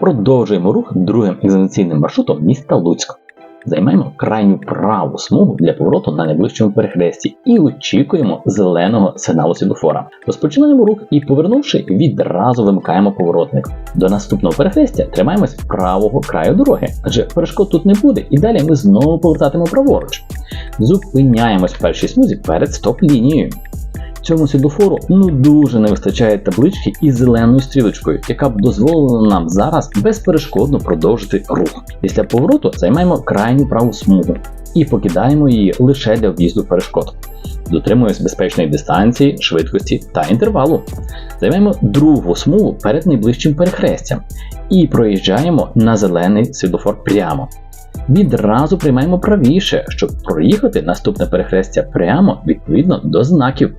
Продовжуємо рух другим екзаменаційним маршрутом міста Луцьк. Займаємо крайню праву смугу для повороту на найближчому перехресті і очікуємо зеленого сигналу світлофора. Розпочинаємо рух і, повернувши, відразу вимикаємо поворотник. До наступного перехрестя тримаємось правого краю дороги, адже перешкод тут не буде, і далі ми знову повертатимемо праворуч. Зупиняємось в першій смузі перед стоп-лінією. Цьому світлофору ну дуже не вистачає таблички із зеленою стрілочкою, яка б дозволила нам зараз безперешкодно продовжити рух. Після повороту займаємо крайню праву смугу і покидаємо її лише для в'їзду перешкод. Дотримуємось безпечної дистанції, швидкості та інтервалу. Займаємо другу смугу перед найближчим перехрестям і проїжджаємо на зелений світлофор прямо. Відразу приймаємо правіше, щоб проїхати наступне перехрестя прямо відповідно до знаків.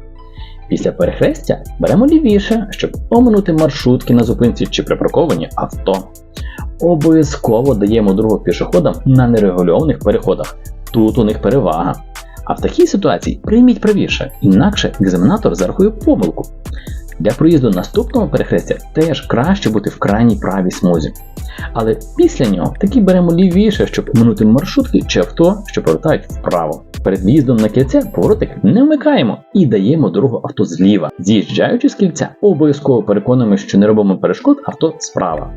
Після перехрестя беремо лівіше, щоб оминути маршрутки на зупинці чи припарковані авто. Обов'язково даємо дорогу пішоходам на нерегульованих переходах. Тут у них перевага. А в такій ситуації прийміть правіше, інакше екзаменатор зарахує помилку. Для проїзду наступного перехрестя теж краще бути в крайній правій смузі. Але після нього таки беремо лівіше, щоб оминути маршрутки чи авто, що повертають вправо. Перед в'їздом на кільце поворотик не вмикаємо і даємо дорогу авто зліва. З'їжджаючи з кільця, обов'язково переконуємо, що не робимо перешкод авто справа.